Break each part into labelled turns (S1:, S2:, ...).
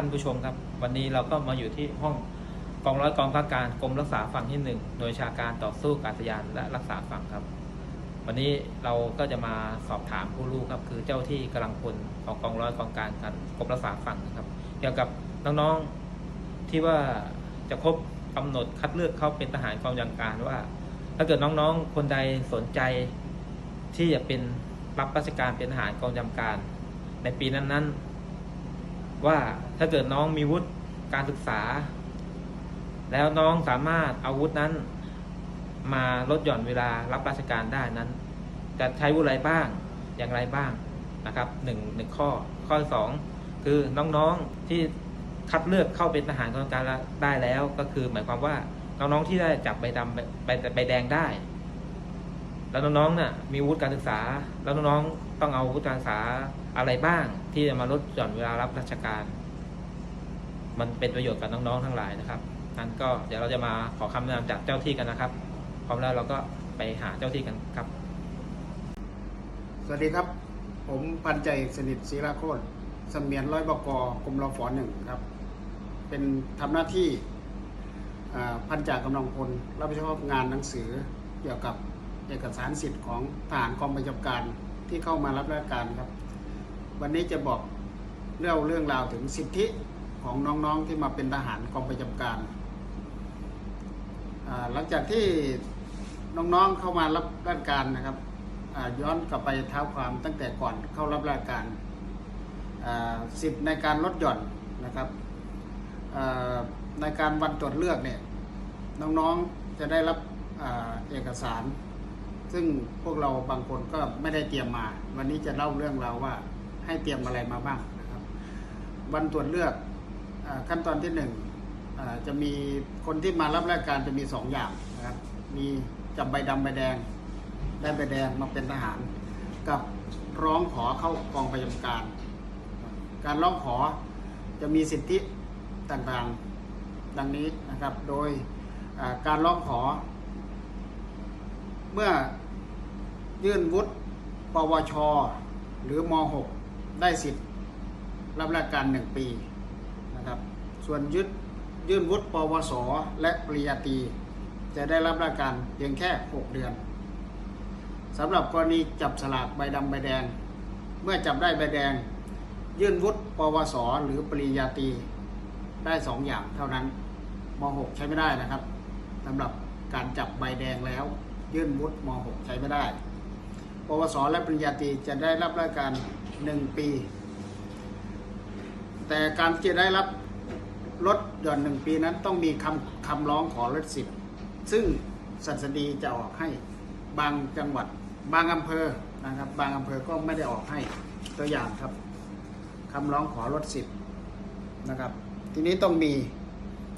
S1: ท่านผู้ชมครับ วันนี้เราก็มาอยู่ที่ห้องกองร้อยกองพักการกรมรักษาฝั่งที่หนึ่งหน่วยชาการต่อสู้อากาศยานและรักษาฝั่งครับ วันนี้เราก็จะมาสอบถามผู้รู้ครับ คือเจ้าที่กำลังพลของกองร้อยกองการกันกรมรักษาฝั่งนะครับ เกี่ยวกับน้องๆที่ว่าจะครบกำหนดคัดเลือกเข้าเป็นทหารกองยังการว่า ถ้าเกิดน้องๆคนใดสนใจที่จะเป็นรับราชการเป็นทหารกองยำการ ในปีนั้นๆ ว่าถ้าเกิดน้องมีวุฒิการศึกษา แล้วน้องสามารถเอาวุฒินั้น มาลดหย่อนเวลารับราชการได้นั้นจะใช้วุฒิอะไรบ้างอย่างไรบ้างนะครับหนึ่งหนึ่งข้อข้อสองคือน้องๆที่คัดเลือกเข้าเป็นทหารกองการได้แล้วก็คือหมายความว่าน้องๆที่ได้จับใบดำใบใบแดงได้ แล้วน้องๆน่ะมีวุฒิการศึกษา แล้วน้องๆต้องเอาวุฒิการศึกษาอะไรบ้าง ที่จะมาลดหย่อนเวลารับราชการ มันเป็นประโยชน์กับน้องๆทั้งหลายนะครับนั้นก็เดี๋ยวเราจะมาขอคำแนะนำจากเจ้าที่กันนะครับ พร้อมแล้วเราก็ไปหาเจ้าที่กันครับ
S2: สวัสดีครับ ผมพันใจเอกสนิทศรีราโคตรสมียนร้อยบกกรมรฟหนึ่งครับ เป็นทำหน้าที่พันจากกำลังพลรับผิดชอบงานหนังสือเกี่ยวกับ เอกสารสิทธิ์ของทหารกองประจำการที่เข้ามารับราชการครับ วันนี้จะบอกเรื่องเรื่องราวถึงสิทธิของน้องๆที่มาเป็นทหารกองประจำการหลังจากที่น้องๆเข้ามารับราชการนะครับย้อนกลับไปเท้าความตั้งแต่ก่อนเข้ารับราชการสิทธิในการลดหย่อนนะครับในการวันตรวจเลือกเนี่ยน้องๆจะได้รับเอกสาร ซึ่งพวกเราบางคนก็ไม่ได้เตรียมมา วันนี้จะเล่าเรื่องเราว่าให้เตรียมอะไรมาบ้างนะครับ วันตรวจเลือกอขั้นตอนที่หนึ่งจะมีคนที่มารับราชการจะมีสองอย่างนะครับ มีจับใบดำใบแดงได้ใบแดงมาเป็นทหาร กับร้องขอเข้ากองประจำการ การร้องขอจะมีสิทธิต่างๆดังนี้นะครับ โดยการร้องขอ เมื่อ ยื่นวุฒิปวช หรือม .6 ได้สิทธิ์รับราชการหนึ่งปีนะครับ ส่วนยึดยื่นวุฒิปวส และปริญญาตรีจะได้รับราชการเพียงแค่ 6 เดือนสำหรับกรณีจับสลากใบดำใบแดง เมื่อจับได้ใบแดง ยื่นวุฒิปวส หรือปริญญาตรีได้สองอย่างเท่านั้นม .6 ใช้ไม่ได้นะครับสำหรับการจับใบแดงแล้ว ยื่นวุฒิม .6 ใช้ไม่ได้ ปวส และปริญญาตรีจะได้รับราชการ 1 ปี แต่การจะได้รับลดหย่อนหนึ่งปีนั้นต้องมีคำคำร้องขอลดสิทธิ์ซึ่งสัสดีจะออกให้บางจังหวัด บางอำเภอนะครับ บางอำเภอก็ไม่ได้ออกให้ตัวอย่างครับคำร้องขอลดสิทธิ์นะครับ ทีนี้ต้องมี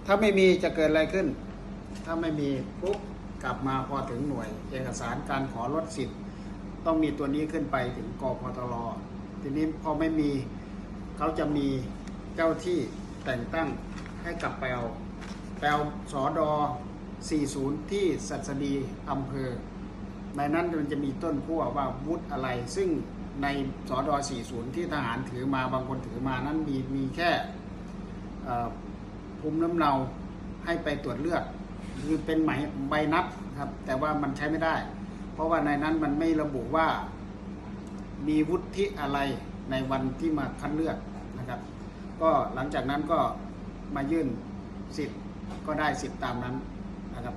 S2: ถ้าไม่มีจะเกิดอะไรขึ้น ถ้าไม่มีปุ๊บกลับมาพอถึงหน่วย เอกสารการขอลดสิทธิ์ ต้องมีตัวนี้ขึ้นไปถึงกพตรทีนี้พอไม่มีเขาจะมีเจ้าที่แต่งตั้งให้กลับไปเอาไปเอาสอดอ40 ที่สัสดีอำเภอ ในนั้นมันจะมีต้นขั้วว่าวุฒิอะไร ซึ่งในสอดอ40 ที่ทหารถือมาบางคนถือมานั้นมีมีแค่ภูมิน้ำเนาให้ไปตรวจเลือดคือเป็นหมใบนับครับ แต่ว่ามันใช้ไม่ได้ ราะว่าในนั้นมันไม่ระบุว่ามีวุฒิอะไรในวันที่มาคัดเลือกนะครับ ก็หลังจากนั้นก็มายื่นสิทธิ์ก็ได้สิทธิ์ตามนั้นนะครับ